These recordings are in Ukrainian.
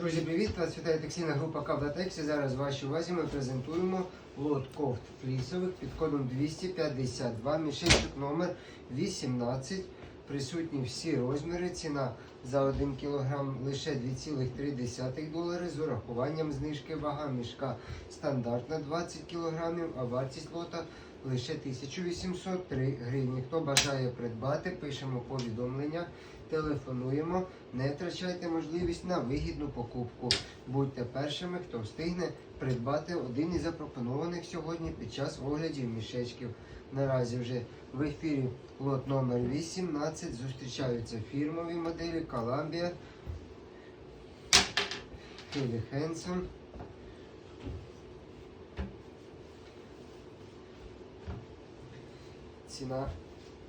Друзі, привіт! Вас вітає текстильна група Кавдатексі. Зараз в вашій увазі ми презентуємо лот кофт флісових під кодом 252, мішечок номер 18. Присутні всі розміри. Ціна за 1 кг лише 2,3 долари з урахуванням знижки вага мішка стандартна 20 кг, а вартість лота лише 1803 гривні. Хто бажає придбати, пишемо повідомлення. Телефонуємо, не втрачайте можливість на вигідну покупку. Будьте першими, хто встигне придбати один із запропонованих сьогодні під час оглядів мішечків. Наразі вже в ефірі лот номер 18 зустрічаються фірмові моделі Columbia, Хелі Хенсон. Ціна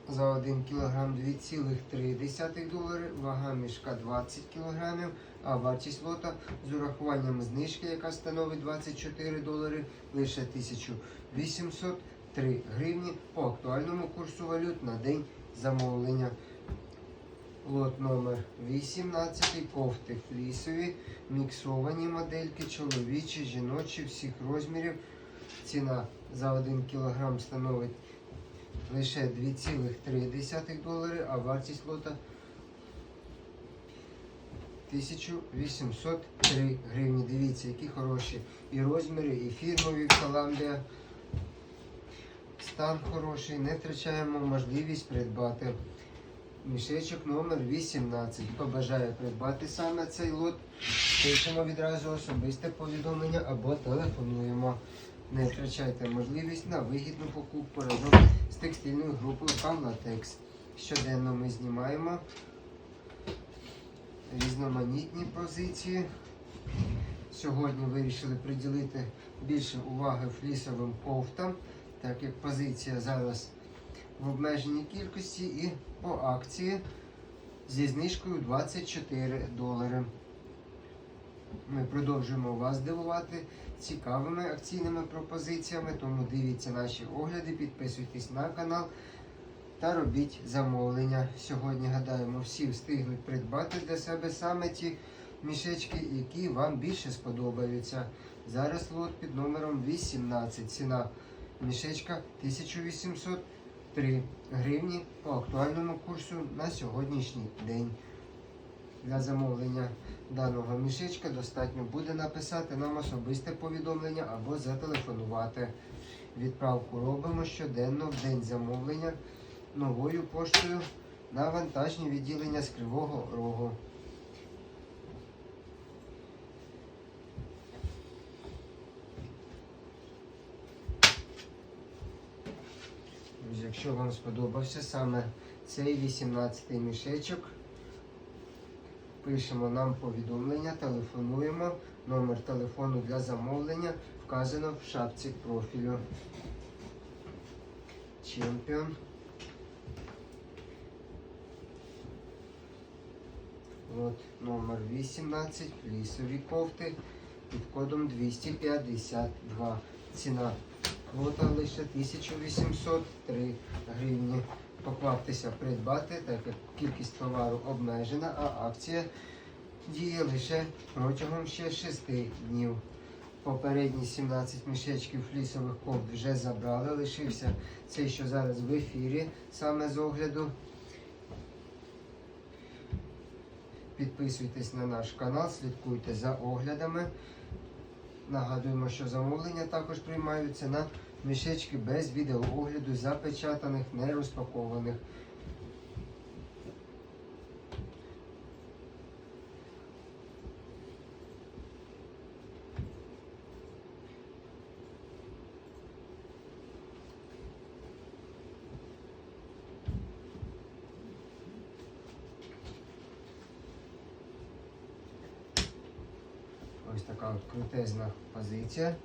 за 1 кг 2,3 долари, вага мішка 20 кг, а вартість лота з урахуванням знижки, яка становить 24 долари, лише 1803 гривні по актуальному курсу валют на день замовлення. Лот номер 18, кофти флісові, міксовані модельки, чоловічі, жіночі, всіх розмірів. Ціна за 1 кг становить лише 2,3 долари, а вартість лота 1803 гривні. Дивіться, які хороші і розміри, і фірмові Columbia. Стан хороший, не втрачаємо можливість придбати. Мішечок номер 18. Хто бажає придбати саме цей лот, пишемо відразу особисте повідомлення або телефонуємо. Не втрачайте можливість на вигідну покупку разом з текстильною групою Камлатекс. Щоденно ми знімаємо різноманітні позиції. Сьогодні вирішили приділити більше уваги флісовим кофтам, так як позиція зараз в обмеженій кількості і по акції зі знижкою 24 долари. Ми продовжуємо вас дивувати цікавими акційними пропозиціями, тому дивіться наші огляди, підписуйтесь на канал та робіть замовлення. Сьогодні, гадаємо, всі встигнуть придбати для себе саме ті мішечки, які вам більше сподобаються. Зараз лот під номером 18. Ціна мішечка 1803 гривні по актуальному курсу на сьогоднішній день. Для замовлення даного мішечка достатньо буде написати нам особисте повідомлення або зателефонувати. Відправку робимо щоденно в день замовлення новою поштою на вантажні відділення з Кривого Рогу. Друзі, Якщо вам сподобався саме цей 18 мішечок, пишемо нам повідомлення, телефонуємо. Номер телефону для замовлення вказано в шапці профілю. Чемпіон. От номер 18, лісові кофти під кодом 252. Ціна лота лише 1803 гривні. Покваптеся придбати, так як кількість товару обмежена, а акція діє лише протягом ще 6 днів. Попередні 17 мішечків флісових кофт вже забрали. Лишився цей, що зараз в ефірі, саме з огляду. Підписуйтесь на наш канал, слідкуйте за оглядами. Нагадуємо, що замовлення також приймаються на мішечки без відеоогляду, запечатаних, не розпакованих. Ось така крутезна позиція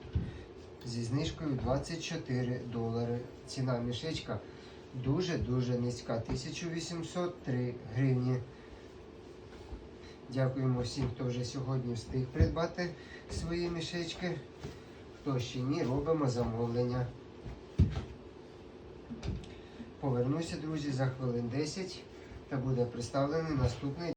зі знижкою 24 долари. Ціна мішечка дуже-дуже низька. 1803 гривні. Дякуємо всім, хто вже сьогодні встиг придбати свої мішечки. Хто ще ні, робимо замовлення. Повернуся, друзі, за хвилин 10 та буде представлений наступний.